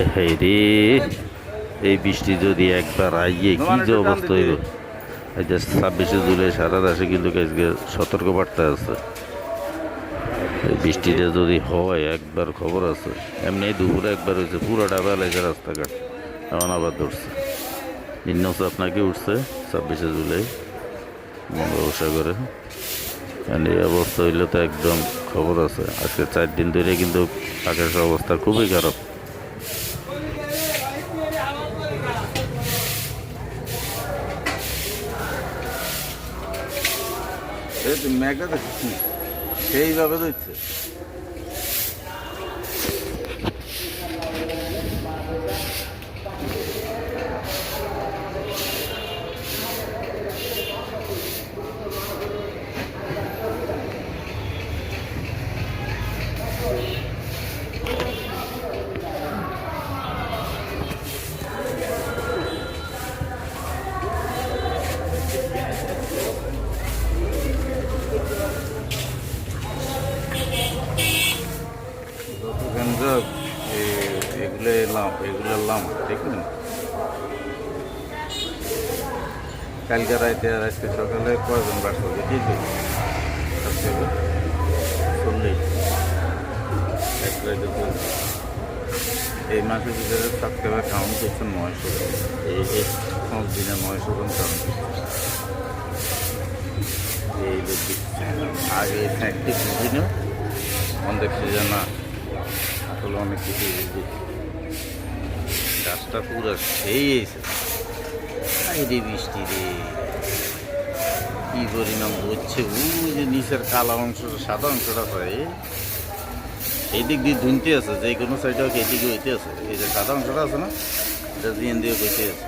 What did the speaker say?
রে, এই বৃষ্টি যদি একবার আইয়ে, কি যে অবস্থা হইব এই যে ছাব্বিশে জুলাই, সারা দেশে কিন্তু আজকে সতর্ক বার্তা আছে। এই বৃষ্টিটা যদি হয়, একবার খবর আছে। এমনি দুপুরে একবার হয়েছে, পুরোটা বেলাইছে রাস্তাঘাট, এমন আবার ধরছে। নিম্নচাপ নাকি উঠছে, ছাব্বিশে জুলাই, বঙ্গোপসাগরে। এই অবস্থা হইলে তো একদম খবর আছে। আজকে চার দিন ধরে কিন্তু আকাশের অবস্থা খুবই খারাপ। এই তো মেঘটা দেখছি? সেইভাবে দিচ্ছে গঞ্জক এগুলো এলাম এগুলো এলাম, দেখলেন? কালকে রাইতে আর আজকে সকালে কয়জন বাসা দেখেছি চল্লিশ। এক এই মাসের ভিতরে সাতটা কাউন্ট করছে নয়শো। এই এই পাঁচ দিনে নয়শো জন কাউন্ট এই লোক আগে একটি দিনেও মন দেখছি না আসলে অনেক কিছু গাছটা পুরো সেই রে বৃষ্টি রে। কি পরিণাম হচ্ছে? ওই যে নিচের কালা অংশটা, সাদা অংশটা হয়। এই দিক দিয়ে ধুনতে আছে যে কোনো সাইডে হোক, এই দিকে হইতে আছে। এই যে সাদা অংশটা আছে না, এটা দিয়ে দিয়ে হইতে আছে।